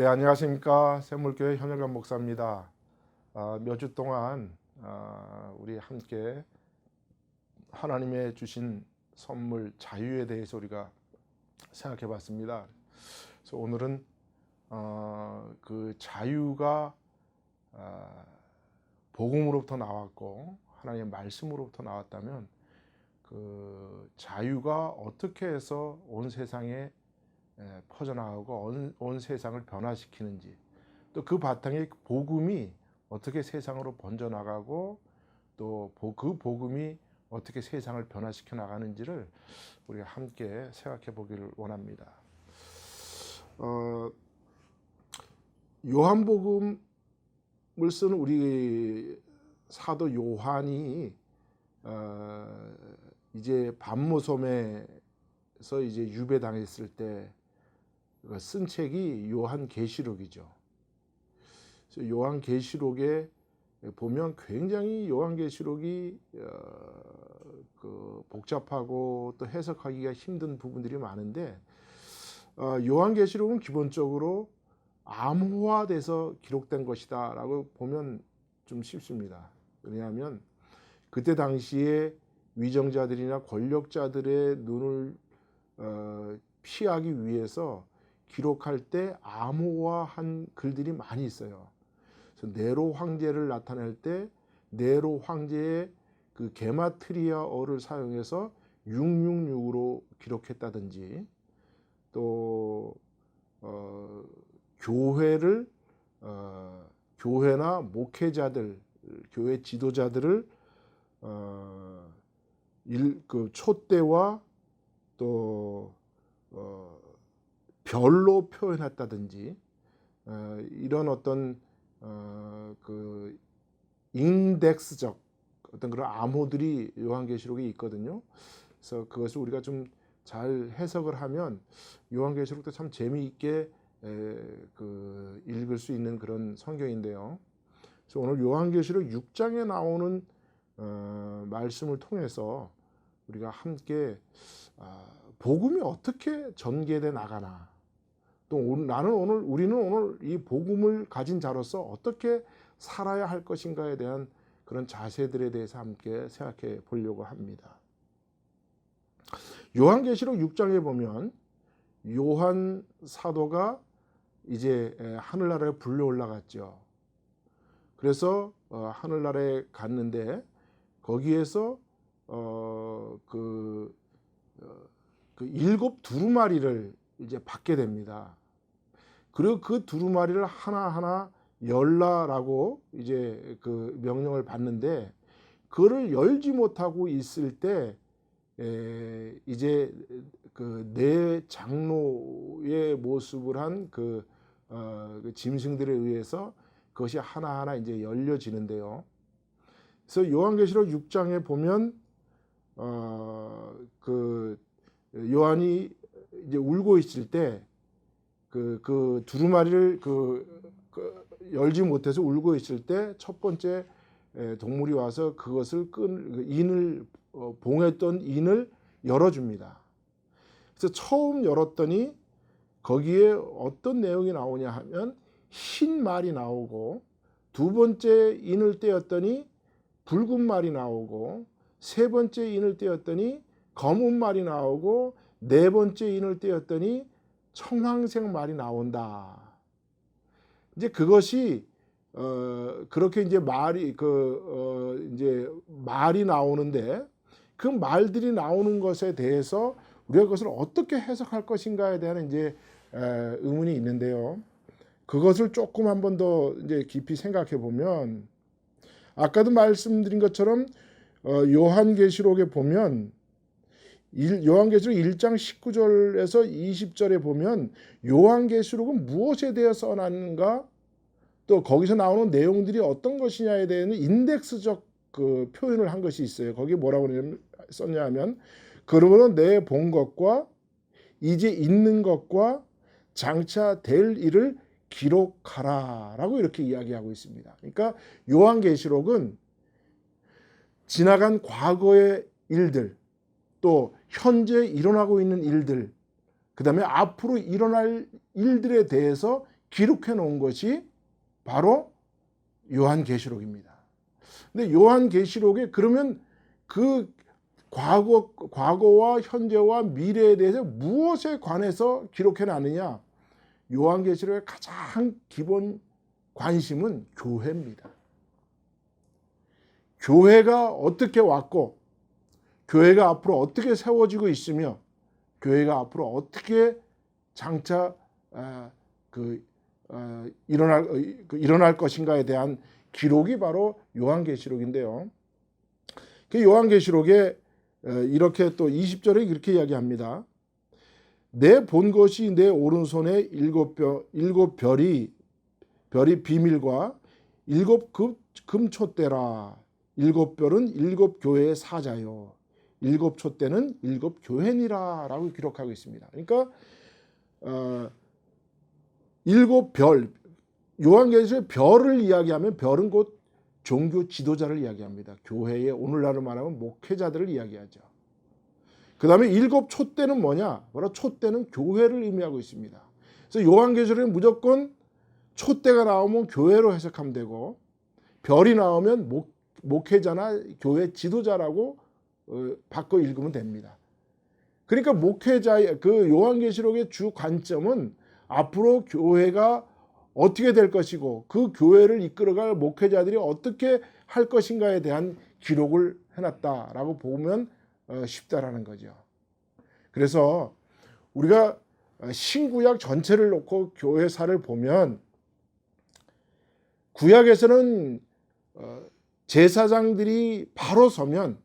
네, 안녕하십니까. 샘물교회 현영관 목사입니다. 아, 몇주 동안 아, 우리 함께 하나님의 주신 선물 자유에 대해서 우리가 생각해 봤습니다. 그래서 오늘은 어, 그 자유가 아, 복음으로부터 나왔고 하나님의 말씀으로부터 나왔다면 그 자유가 어떻게 해서 온 세상에 에, 퍼져나가고 온, 온 세상을 변화시키는지 또 그 바탕에 복음이 어떻게 세상으로 번져나가고 또 그 복음이 어떻게 세상을 변화시켜 나가는지를 우리가 함께 생각해 보기를 원합니다. 어, 요한복음을 쓰는 우리 사도 요한이 어, 이제 반모섬에서 이제 유배당했을 때 쓴 책이 요한 계시록이죠. 그래서 요한 계시록에 보면 굉장히 요한 계시록이 어, 그 복잡하고 또 해석하기가 힘든 부분들이 많은데 어, 요한 계시록은 기본적으로 암호화돼서 기록된 것이다라고 보면 좀 쉽습니다. 왜냐하면 그때 당시에 위정자들이나 권력자들의 눈을 어, 피하기 위해서 기록할 때 암호화한 글들이 많이 있어요. 그래서 네로 황제를 나타낼 때 네로 황제의 그 게마트리아어를 사용해서 666으로 기록했다든지 또 어, 교회를 어, 교회나 목회자들, 교회 지도자들을 어, 일, 그 촛대와 또 어, 별로 표현했다든지 어, 이런 어떤 어, 그 인덱스적 어떤 그런 암호들이 요한계시록에 있거든요. 그래서 그것을 우리가 좀 잘 해석을 하면 요한계시록도 참 재미있게 에, 그 읽을 수 있는 그런 성경인데요. 그래서 오늘 요한계시록 6장에 나오는 어, 말씀을 통해서 우리가 함께 아, 복음이 어떻게 전개돼 나가나 또 나는 오늘 우리는 오늘 이 복음을 가진 자로서 어떻게 살아야 할 것인가에 대한 그런 자세들에 대해서 함께 생각해 보려고 합니다. 요한계시록 6장에 보면 요한 사도가 이제 하늘나라에 불려 올라갔죠. 그래서 어, 하늘나라에 갔는데 거기에서 어그 어, 그 일곱 두루마리를 이제 받게 됩니다. 그리고 그 두루마리를 하나하나 열라라고 이제 그 명령을 받는데 그를 열지 못하고 있을 때 에, 이제 그네 장로의 모습을 한그 어, 그 짐승들에 의해서 그것이 하나하나 이제 열려지는데요. 그래서 요한계시록 6장에 보면 어, 그 요한이 이제 울고 있을 때 그, 그 두루마리를 그, 그 열지 못해서 울고 있을 때 첫 번째 동물이 와서 그것을 끈, 그 인을, 어, 봉했던 인을 열어줍니다. 그래서 처음 열었더니 거기에 어떤 내용이 나오냐 하면 흰 말이 나오고 두 번째 인을 떼었더니 붉은 말이 나오고 세 번째 인을 떼었더니 검은 말이 나오고 네 번째 인을 떼었더니 청황색 말이 나온다. 이제 그것이 어 그렇게 이제 말이 그 어 이제 말이 나오는데 그 말들이 나오는 것에 대해서 우리가 그것을 어떻게 해석할 것인가에 대한 이제 에, 의문이 있는데요. 그것을 조금 한번 더 이제 깊이 생각해 보면 아까도 말씀드린 것처럼 어, 요한계시록에 보면 요한계시록 1장 19절에서 20절에 보면 요한계시록은 무엇에 대해 써놨는가 또 거기서 나오는 내용들이 어떤 것이냐에 대한 인덱스적 그 표현을 한 것이 있어요. 거기 뭐라고 썼냐 하면 그러므로 내 본 것과 이제 있는 것과 장차 될 일을 기록하라라고 이렇게 이야기하고 있습니다. 그러니까 요한계시록은 지나간 과거의 일들 또 현재 일어나고 있는 일들, 그 다음에 앞으로 일어날 일들에 대해서 기록해 놓은 것이 바로 요한계시록입니다. 근데 요한계시록에 그러면 그 과거 과거와 현재와 미래에 대해서 무엇에 관해서 기록해 놨느냐? 요한계시록의 가장 기본 관심은 교회입니다. 교회가 어떻게 왔고 교회가 앞으로 어떻게 세워지고 있으며 교회가 앞으로 어떻게 장차 아, 그 어, 일어날 어, 그 일어날 것인가에 대한 기록이 바로 요한계시록인데요. 그 요한계시록에 어, 이렇게 또 20절에 이렇게 이야기합니다. 내 본 것이 내 오른손에 일곱 별 일곱 별이 별이 비밀과 일곱 금, 금초대라. 일곱 별은 일곱 교회의 사자요. 일곱 촛대는 일곱 교회니라라고 기록하고 있습니다. 그러니까 어, 일곱 별 요한계시록의 별을 이야기하면 별은 곧 종교 지도자를 이야기합니다. 교회의 오늘날로 말하면 목회자들을 이야기하죠. 그 다음에 일곱 촛대는 뭐냐? 바로 촛대는 교회를 의미하고 있습니다. 그래서 요한계시록에 무조건 촛대가 나오면 교회로 해석하면 되고 별이 나오면 목, 목회자나 교회 지도자라고 어, 바꿔 읽으면 됩니다. 그러니까 목회자의 그 요한계시록의 주 관점은 앞으로 교회가 어떻게 될 것이고 그 교회를 이끌어갈 목회자들이 어떻게 할 것인가에 대한 기록을 해놨다라고 보면 어, 쉽다라는 거죠. 그래서 우리가 신구약 전체를 놓고 교회사를 보면 구약에서는 어, 제사장들이 바로 서면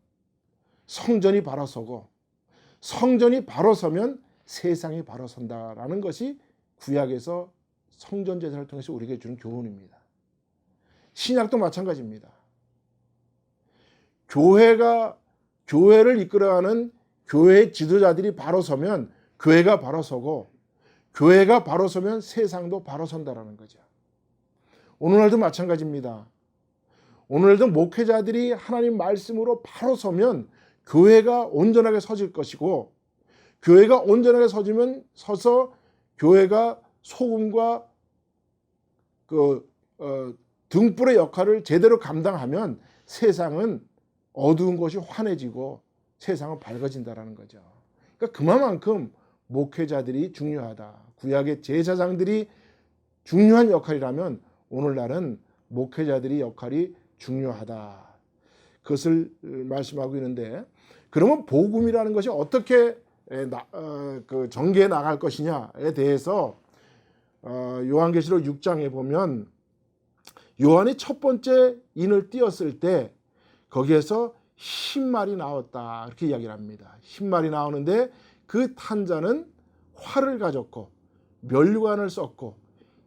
성전이 바로 서고 성전이 바로 서면 세상이 바로 선다라는 것이 구약에서 성전 제사를 통해서 우리에게 주는 교훈입니다. 신약도 마찬가지입니다. 교회가 교회를 이끌어가는 교회 지도자들이 바로 서면 교회가 바로 서고 교회가 바로 서면 세상도 바로 선다라는 거죠. 오늘날도 마찬가지입니다. 오늘도 목회자들이 하나님 말씀으로 바로 서면 교회가 온전하게 서질 것이고 교회가 온전하게 서지면 서서 교회가 소금과 그 어, 등불의 역할을 제대로 감당하면 세상은 어두운 것이 환해지고 세상은 밝아진다라는 거죠. 그러니까 그만큼 목회자들이 중요하다. 구약의 제사장들이 중요한 역할이라면 오늘날은 목회자들이 역할이 중요하다. 그것을 말씀하고 있는데 그러면 복음이라는 것이 어떻게 나, 어, 그 전개해 나갈 것이냐에 대해서 어, 요한계시록 6장에 보면 요한이 첫 번째 인을 띄었을 때 거기에서 10마리 나왔다 이렇게 이야기를 합니다. 10마리 나오는데 그 탄자는 활을 가졌고 멸류관을 썼고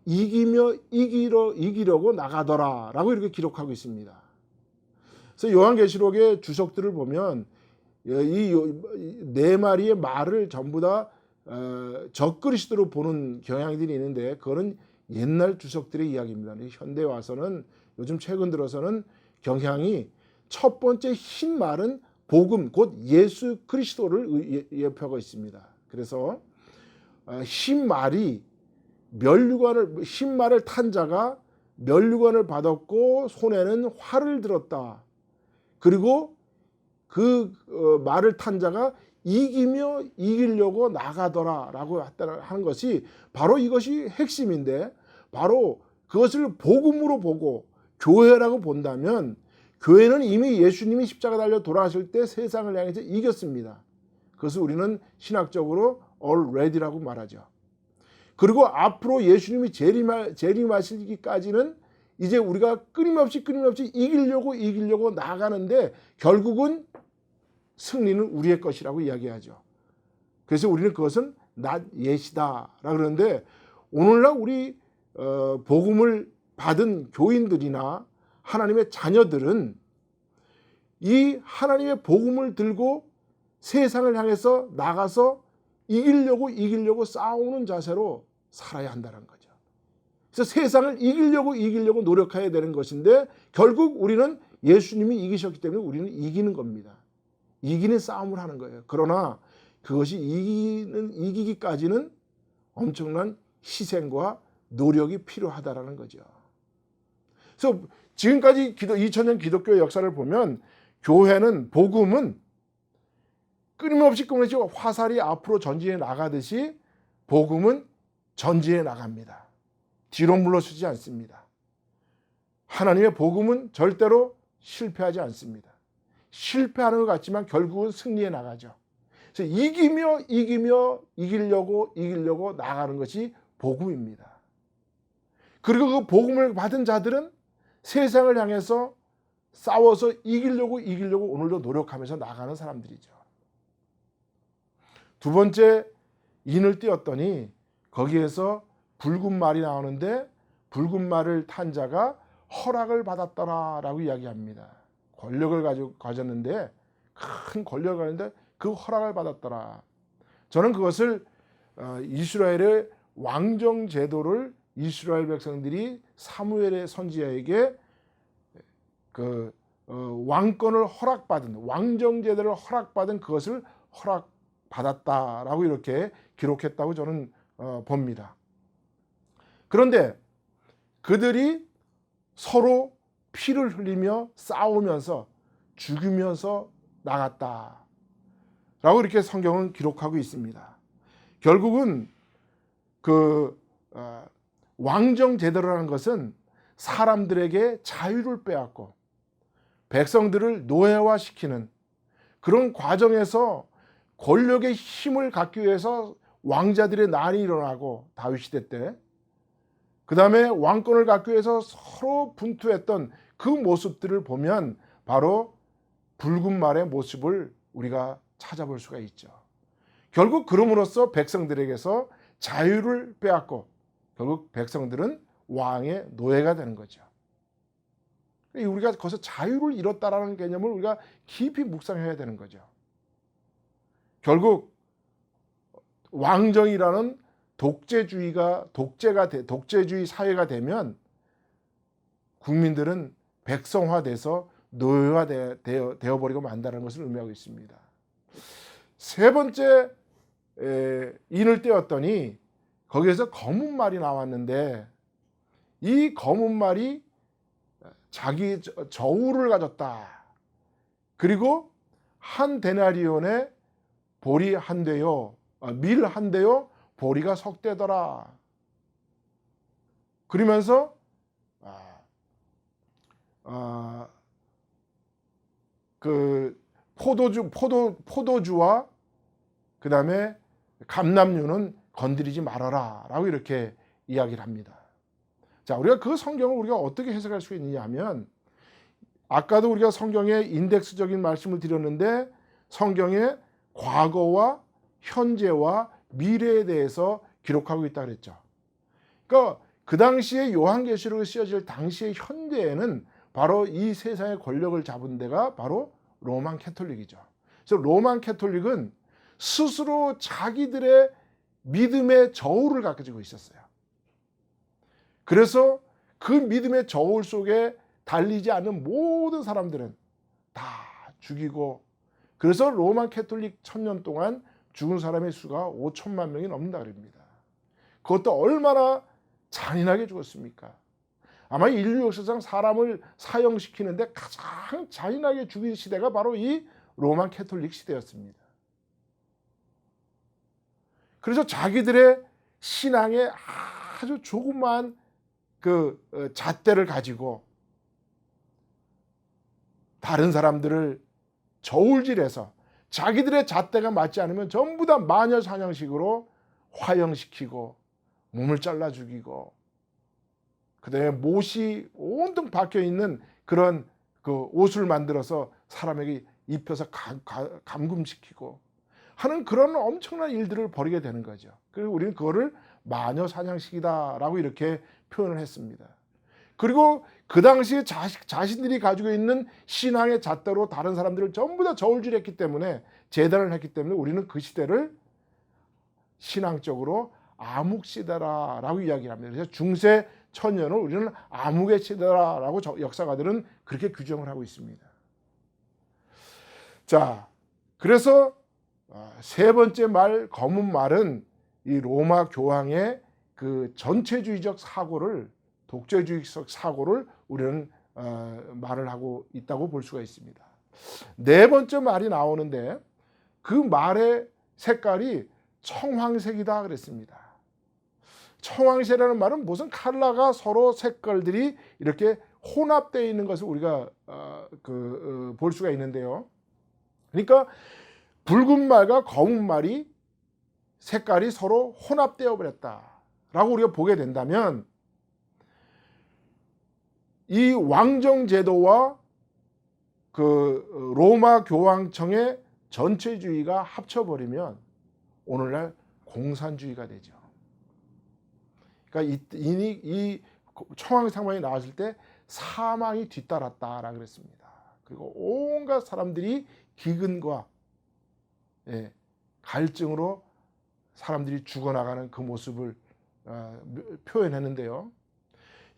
이기며 이기려 이기려고 나가더라라고 이렇게 기록하고 있습니다. 그래서 요한계시록의 주석들을 보면 이네 마리의 말을 전부 다 어, 적그리스도로 보는 경향들이 있는데 그거는 옛날 주석들의 이야기입니다. 현대 와서는 요즘 최근 들어서는 경향이 첫 번째 흰 말은 복음 곧 예수 그리스도를 예표하고 있습니다. 그래서 어, 흰 말이 멸류관을 흰 말을 탄 자가 멸류관을 받았고 손에는 활을 들었다. 그리고 그 어, 말을 탄 자가 이기며 이기려고 나가더라라고 하는 것이 바로 이것이 핵심인데 바로 그것을 복음으로 보고 교회라고 본다면 교회는 이미 예수님이 십자가 달려 돌아가실 때 세상을 향해서 이겼습니다. 그것을 우리는 신학적으로 already라고 말하죠. 그리고 앞으로 예수님이 재림하, 재림하시기까지는 이제 우리가 끊임없이 끊임없이 이기려고 이기려고 나가는데 결국은 승리는 우리의 것이라고 이야기하죠. 그래서 우리는 그것은 낫 예시다라 그러는데 오늘날 우리 어, 복음을 받은 교인들이나 하나님의 자녀들은 이 하나님의 복음을 들고 세상을 향해서 나가서 이기려고 이기려고 싸우는 자세로 살아야 한다는. 그래서 세상을 이기려고 이기려고 노력해야 되는 것인데 결국 우리는 예수님이 이기셨기 때문에 우리는 이기는 겁니다. 이기는 싸움을 하는 거예요. 그러나 그것이 이기는 이기기까지는 엄청난 희생과 노력이 필요하다라는 거죠. 그래서 지금까지 기도 2000년 기독교 역사를 보면 교회는 복음은 끊임없이 끊임없이 화살이 앞으로 전진해 나가듯이 복음은 전진해 나갑니다. 뒤로 물러서지 않습니다. 하나님의 복음은 절대로 실패하지 않습니다. 실패하는 것 같지만 결국은 승리해 나가죠. 그래서 이기며 이기며 이기려고 이기려고 나가는 것이 복음입니다. 그리고 그 복음을 받은 자들은 세상을 향해서 싸워서 이기려고 이기려고 오늘도 노력하면서 나가는 사람들이죠. 두 번째 인을 띄었더니 거기에서 붉은 말이 나오는데 붉은 말을 탄 자가 허락을 받았더라라고 이야기합니다. 권력을 가졌는데 큰 권력을 가졌는데 그 허락을 받았더라. 저는 그것을 어, 이스라엘의 왕정 제도를 이스라엘 백성들이 사무엘의 선지자에게 그 어, 왕권을 허락받은 왕정 제도를 허락받은 그것을 허락 받았다라고 이렇게 기록했다고 저는 어, 봅니다. 그런데 그들이 서로 피를 흘리며 싸우면서 죽이면서 나갔다. 라고 이렇게 성경은 기록하고 있습니다. 결국은 그 어, 왕정 제도라는 것은 사람들에게 자유를 빼앗고 백성들을 노예화시키는 그런 과정에서 권력의 힘을 갖기 위해서 왕자들의 난이 일어나고 다윗 시대 때 그 다음에 왕권을 갖기 위해서 서로 분투했던 그 모습들을 보면 바로 붉은 말의 모습을 우리가 찾아볼 수가 있죠. 결국 그럼으로써 백성들에게서 자유를 빼앗고 결국 백성들은 왕의 노예가 되는 거죠. 우리가 거기서 자유를 잃었다라는 개념을 우리가 깊이 묵상해야 되는 거죠. 결국 왕정이라는 독재주의가 독재가 돼, 독재주의 사회가 되면 국민들은 백성화돼서 노예화 되어, 되어 버리고 만다는 것을 의미하고 있습니다. 세 번째 에, 인을 떼었더니 거기에서 검은 말이 나왔는데 이 검은 말이 자기 저울을 가졌다. 그리고 한 데나리온에 보리 한 대요, 아, 밀한 대요, 보리가 석대더라. 그러면서 아, 아, 그 포도주 포도 포도주와 그 다음에 감남류는 건드리지 말아라라고 이렇게 이야기를 합니다. 자, 우리가 그 성경을 우리가 어떻게 해석할 수 있느냐 하면 아까도 우리가 성경에 인덱스적인 말씀을 드렸는데 성경에 과거와 현재와 미래에 대해서 기록하고 있다 그랬죠. 그러니까 그 당시에 요한계시록이 쓰여질 당시의 현재에는 바로 이 세상의 권력을 잡은 데가 바로 로만 캐톨릭이죠. 그래서 로만 캐톨릭은 스스로 자기들의 믿음의 저울을 가지고 있었어요. 그래서 그 믿음의 저울 속에 달리지 않는 모든 사람들은 다 죽이고 그래서 로만 캐톨릭 천년 동안 죽은 사람의 수가 5천만 명이 넘는다 그럽니다. 그것도 얼마나 잔인하게 죽었습니까? 아마 인류 역사상 사람을 사형시키는데 가장 잔인하게 죽인 시대가 바로 이 로만 캐톨릭 시대였습니다. 그래서 자기들의 신앙에 아주 조그만 그 어, 잣대를 가지고 다른 사람들을 저울질해서 자기들의 잣대가 맞지 않으면 전부 다 마녀 사냥식으로 화형시키고 몸을 잘라 죽이고 그다음에 못이 온통 박혀 있는 그런 그 옷을 만들어서 사람에게 입혀서 가, 가, 감금시키고 하는 그런 엄청난 일들을 벌이게 되는 거죠. 그리고 우리는 그거를 마녀 사냥식이다라고 이렇게 표현을 했습니다. 그리고 그 당시에 자식, 자신들이 가지고 있는 신앙의 잣대로 다른 사람들을 전부 다 저울질했기 때문에 재단을 했기 때문에 우리는 그 시대를 신앙적으로 암흑 시대라라고 이야기를 합니다. 그래서 중세 천년을 우리는 암흑의 시대라라고 역사가들은 그렇게 규정을 하고 있습니다. 자, 그래서 아, 세 번째 말 검은 말은 이 로마 교황의 그 전체주의적 사고를 독재주의적 사고를 우리는 어, 말을 하고 있다고 볼 수가 있습니다. 네 번째 말이 나오는데 그 말의 색깔이 청황색이다 그랬습니다. 청황색이라는 말은 무슨 칼라가 서로 색깔들이 이렇게 혼합되어 있는 것을 우리가 어, 그, 어, 볼 수가 있는데요. 그러니까 붉은 말과 검은 말이 색깔이 서로 혼합되어 버렸다라고 우리가 보게 된다면 이 왕정 제도와 그 로마 교황청의 전체주의가 합쳐버리면 오늘날 공산주의가 되죠. 그러니까 이 청황 상황이 나왔을 때 사망이 뒤따랐다라 그랬습니다. 그리고 온갖 사람들이 기근과 예, 갈증으로 사람들이 죽어나가는 그 모습을 어, 표현했는데요.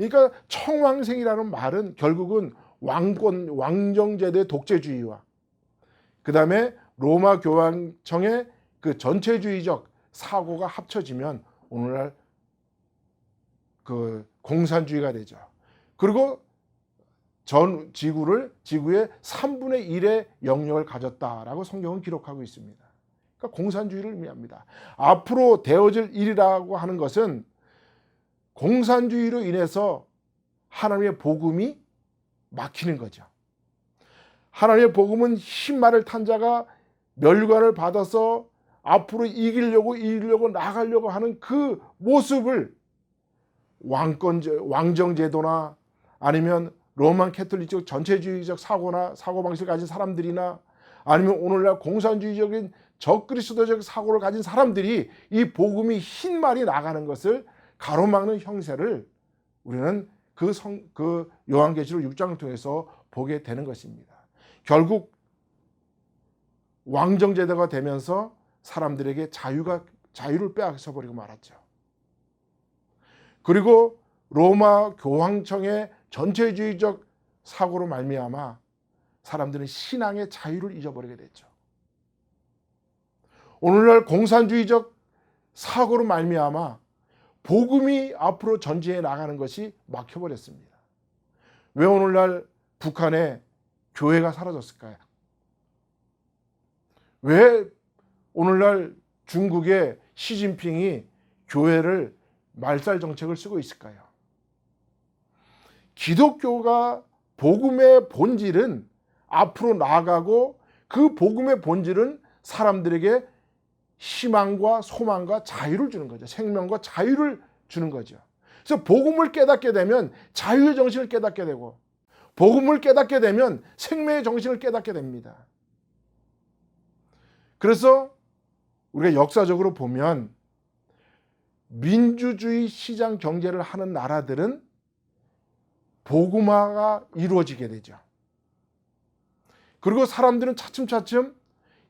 그러니까 청왕생이라는 말은 결국은 왕권 왕정제도의 독재주의와 그 다음에 로마 교황청의 그 전체주의적 사고가 합쳐지면 오늘날 그 공산주의가 되죠. 그리고 전 지구를 지구의 3분의 1의 영역을 가졌다라고 성경은 기록하고 있습니다. 그러니까 공산주의를 의미합니다. 앞으로 되어질 일이라고 하는 것은 공산주의로 인해서 하나님의 복음이 막히는 거죠. 하나님의 복음은 흰말을 탄 자가 멸관을 받아서 앞으로 이기려고 이기려고 나가려고 하는 그 모습을 왕권 왕정 제도나 아니면 로만 캐톨릭적 전체주의적 사고나 사고 방식을 가진 사람들이나 아니면 오늘날 공산주의적인 적그리스도적 사고를 가진 사람들이 이 복음이 흰 말이 나가는 것을 가로막는 형세를 우리는 그, 성, 그 요한계시록 6장을 통해서 보게 되는 것입니다. 결국 왕정제도가 되면서 사람들에게 자유가 자유를 빼앗아 버리고 말았죠. 그리고 로마 교황청의 전체주의적 사고로 말미암아 사람들은 신앙의 자유를 잊어버리게 됐죠. 오늘날 공산주의적 사고로 말미암아 복음이 앞으로 전진해 나가는 것이 막혀버렸습니다. 왜 오늘날 북한에 교회가 사라졌을까요? 왜 오늘날 중국의 시진핑이 교회를 말살 정책을 쓰고 있을까요? 기독교가 복음의 본질은 앞으로 나아가고 그 복음의 본질은 사람들에게 희망과 소망과 자유를 주는 거죠. 생명과 자유를 주는 거죠. 그래서 복음을 깨닫게 되면 자유의 정신을 깨닫게 되고 복음을 깨닫게 되면 생명의 정신을 깨닫게 됩니다. 그래서 우리가 역사적으로 보면 민주주의 시장 경제를 하는 나라들은 복음화가 이루어지게 되죠. 그리고 사람들은 차츰차츰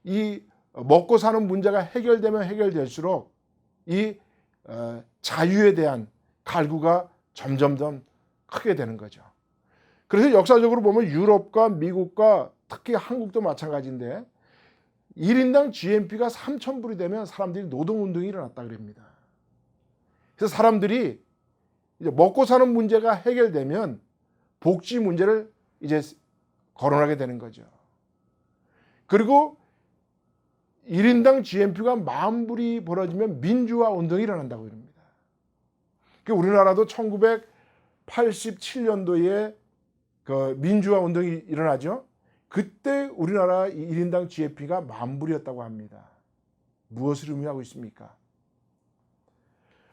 이 먹고 사는 문제가 해결되면 해결될수록 이 어, 자유에 대한 갈구가 점점점 크게 되는 거죠. 그래서 역사적으로 보면 유럽과 미국과 특히 한국도 마찬가지인데 1인당 GNP가 3,000불이 되면 사람들이 노동운동이 일어났다 그럽니다. 그래서 사람들이 이제 먹고 사는 문제가 해결되면 복지 문제를 이제 거론하게 되는 거죠. 그리고 1인당 GNP가 만 불이 벌어지면 민주화 운동이 일어난다고 합니다. 그 우리나라도 1987년도에 그 민주화 운동이 일어나죠. 그때 우리나라 1인당 GNP가 만 불이었다고 합니다. 무엇을 의미하고 있습니까?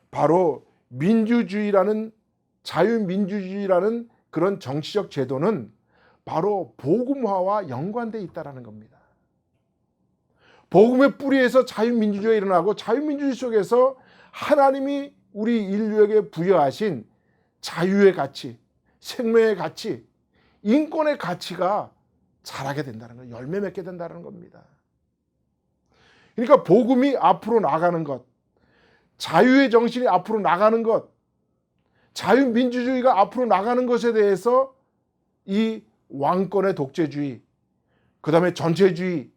바로 민주주의라는 자유민주주의라는 그런 정치적 제도는 바로 복음화와 연관돼 있다라는 겁니다. 복음의 뿌리에서 자유민주주의가 일어나고 자유민주주의 속에서 하나님이 우리 인류에게 부여하신 자유의 가치, 생명의 가치, 인권의 가치가 자라게 된다는 거, 열매 맺게 된다는 겁니다. 그러니까 복음이 앞으로 나가는 것, 자유의 정신이 앞으로 나가는 것, 자유민주주의가 앞으로 나가는 것에 대해서 이 왕권의 독재주의, 그 다음에 전체주의,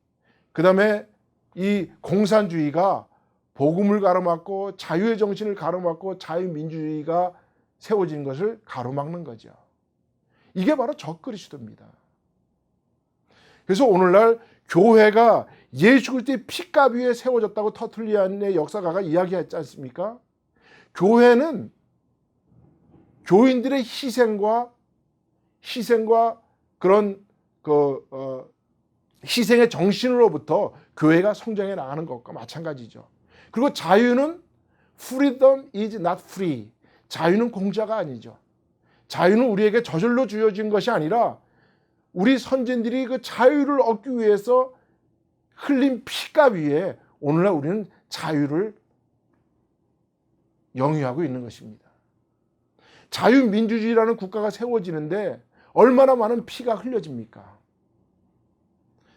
그 다음에 이 공산주의가 복음을 가로막고 자유의 정신을 가로막고 자유민주주의가 세워진 것을 가로막는 거죠. 이게 바로 적그리스도입니다. 그래서 오늘날 교회가 예수 그리스도의 피값 위에 세워졌다고 터틀리안의 역사가가 이야기했지 않습니까? 교회는 교인들의 희생과 희생과 그런 그 어, 희생의 정신으로부터 교회가 성장해 나가는 것과 마찬가지죠. 그리고 자유는 freedom is not free. 자유는 공짜가 아니죠. 자유는 우리에게 저절로 주어진 것이 아니라 우리 선진들이 그 자유를 얻기 위해서 흘린 피값 위에 오늘날 우리는 자유를 영위하고 있는 것입니다. 자유민주주의라는 국가가 세워지는데 얼마나 많은 피가 흘려집니까?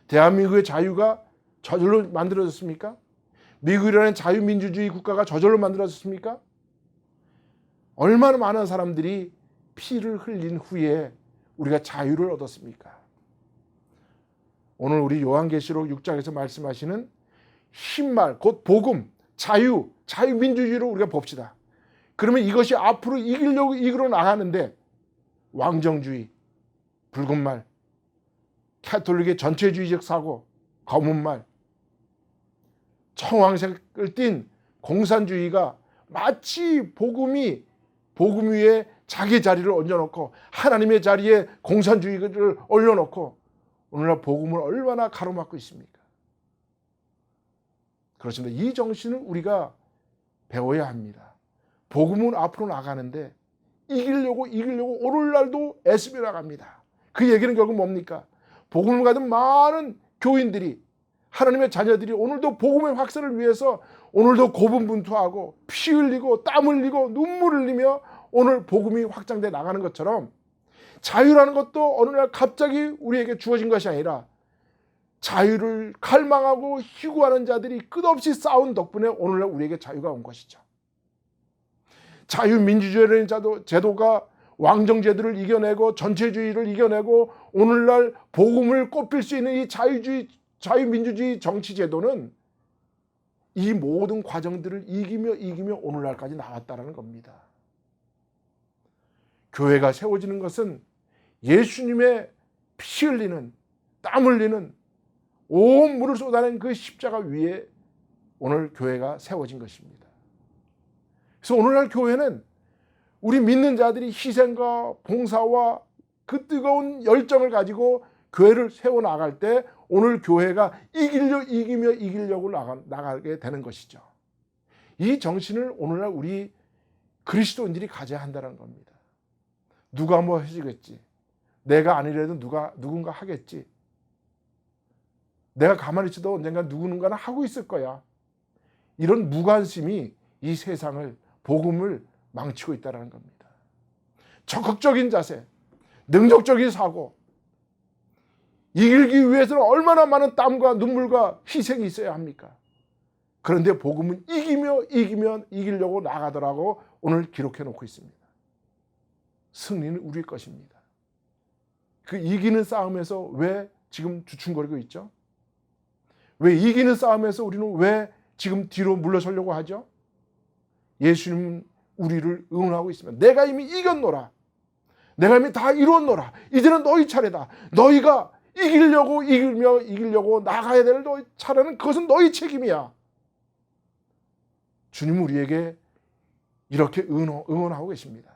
대한민국의 자유가 저절로 만들어졌습니까? 미국이라는 자유민주주의 국가가 저절로 만들어졌습니까? 얼마나 많은 사람들이 피를 흘린 후에 우리가 자유를 얻었습니까? 오늘 우리 요한계시록 6장에서 말씀하시는 신말 곧 복음, 자유, 자유민주주의로 우리가 봅시다. 그러면 이것이 앞으로 이기려고 이끌어 나가는데 왕정주의, 붉은 말, 캐톨릭의 전체주의적 사고, 검은 말, 청황색을 띤 공산주의가 마치 복음이 복음 위에 자기 자리를 얹어놓고 하나님의 자리에 공산주의를 올려놓고 오늘날 복음을 얼마나 가로막고 있습니까? 그렇습니다. 이 정신을 우리가 배워야 합니다. 복음은 앞으로 나가는데 이기려고 이기려고 오늘날도 애쓰며 나갑니다. 그 얘기는 결국 뭡니까? 복음을 가진 많은 교인들이 하나님의 자녀들이 오늘도 복음의 확산을 위해서 오늘도 고분분투하고 피 흘리고 땀 흘리고 눈물 흘리며 오늘 복음이 확장돼 나가는 것처럼 자유라는 것도 어느 날 갑자기 우리에게 주어진 것이 아니라 자유를 갈망하고 희구하는 자들이 끝없이 싸운 덕분에 오늘날 우리에게 자유가 온 것이죠. 자유민주주의라는 제도가 왕정제도를 이겨내고 전체주의를 이겨내고 오늘날 복음을 꽃필 수 있는 이 자유주의 자유민주주의 정치 제도는 이 모든 과정들을 이기며 이기며 오늘날까지 나왔다는 겁니다. 교회가 세워지는 것은 예수님의 피 흘리는 땀 흘리는 온 물을 쏟아낸 그 십자가 위에 오늘 교회가 세워진 것입니다. 그래서 오늘날 교회는 우리 믿는 자들이 희생과 봉사와 그 뜨거운 열정을 가지고 교회를 세워 나갈 때 오늘 교회가 이기려 이기며 이기려고 나가, 나가게 되는 것이죠. 이 정신을 오늘날 우리 그리스도인들이 가져야 한다는 겁니다. 누가 뭐 해주겠지. 내가 아니래도 누가 누군가 하겠지. 내가 가만히 있어도 언젠가 누군가는 하고 있을 거야. 이런 무관심이 이 세상을 복음을 망치고 있다는 겁니다. 적극적인 자세, 능력적인 사고, 이길기 위해서는 얼마나 많은 땀과 눈물과 희생이 있어야 합니까? 그런데 복음은 이기며 이기면 이기려고 나가더라고 오늘 기록해 놓고 있습니다. 승리는 우리 것입니다. 그 이기는 싸움에서 왜 지금 주춤거리고 있죠? 왜 이기는 싸움에서 우리는 왜 지금 뒤로 물러서려고 하죠? 예수님은 우리를 응원하고 있습니다. 내가 이미 이겼노라. 내가 이미 다 이뤘노라. 이제는 너희 차례다. 너희가 이기려고 이기며 이기려고 나가야 될 너희 차례는 그것은 너희 책임이야. 주님 우리에게 이렇게 응원 하고 계십니다.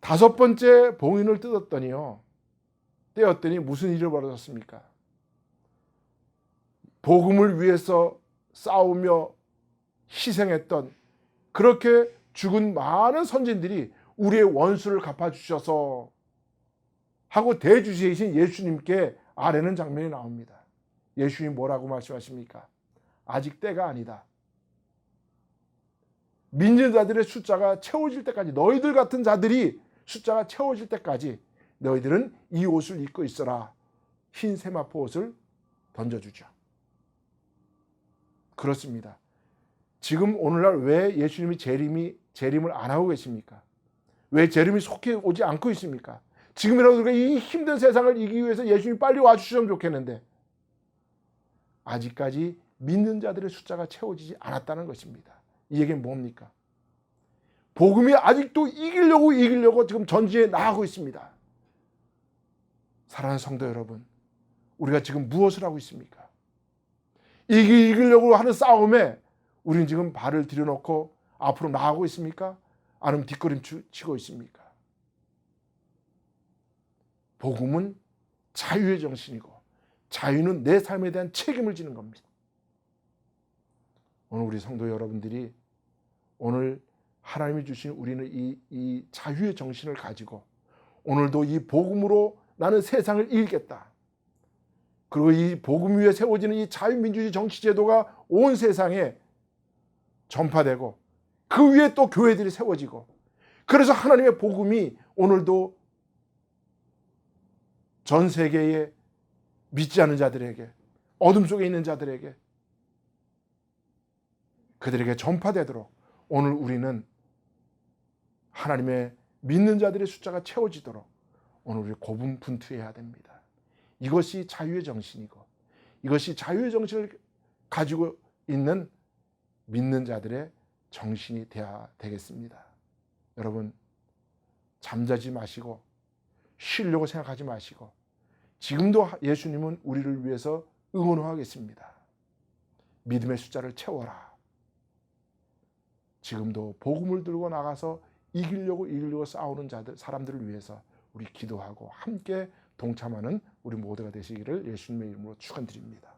다섯 번째 봉인을 뜯었더니요. 떼었더니 무슨 일이 벌어졌습니까? 복음을 위해서 싸우며 희생했던 그렇게 죽은 많은 선진들이 우리의 원수를 갚아주셔서 하고 대주제이신 예수님께 아뢰는 장면이 나옵니다. 예수님 뭐라고 말씀하십니까? 아직 때가 아니다. 믿는 자들의 숫자가 채워질 때까지 너희들 같은 자들이 숫자가 채워질 때까지 너희들은 이 옷을 입고 있어라. 흰 세마포 옷을 던져주죠. 그렇습니다. 지금 오늘날 왜 예수님이 재림이 재림을 안 하고 계십니까? 왜 재림이 속해 오지 않고 있습니까? 지금이라도 우리가 이 힘든 세상을 이기기 위해서 예수님이 빨리 와주시면 좋겠는데 아직까지 믿는 자들의 숫자가 채워지지 않았다는 것입니다. 이 얘기는 뭡니까? 복음이 아직도 이기려고 이기려고 지금 전지에 나가고 있습니다. 사랑하는 성도 여러분, 우리가 지금 무엇을 하고 있습니까? 이기, 이기려고 하는 싸움에 우리는 지금 발을 들여놓고 앞으로 나가고 있습니까? 아니면 뒷걸음 치고 있습니까? 복음은 자유의 정신이고 자유는 내 삶에 대한 책임을 지는 겁니다. 오늘 우리 성도 여러분들이 오늘 하나님이 주신 우리는 이, 이 자유의 정신을 가지고 오늘도 이 복음으로 나는 세상을 이기겠다. 그리고 이 복음 위에 세워지는 이 자유민주주의 정치제도가 온 세상에 전파되고 그 위에 또 교회들이 세워지고 그래서 하나님의 복음이 오늘도 전 세계에 믿지 않는 자들에게 어둠 속에 있는 자들에게 그들에게 전파되도록 오늘 우리는 하나님의 믿는 자들의 숫자가 채워지도록 오늘 우리 고분분투해야 됩니다. 이것이 자유의 정신이고 이것이 자유의 정신을 가지고 있는 믿는 자들의 정신이 되어야 되겠습니다. 여러분 잠자지 마시고 쉬려고 생각하지 마시고 지금도 예수님은 우리를 위해서 응원하겠습니다. 믿음의 숫자를 채워라. 지금도 복음을 들고 나가서 이기려고 이기려고 싸우는 자들 사람들을 위해서 우리 기도하고 함께 동참하는 우리 모두가 되시기를 예수님의 이름으로 축원드립니다.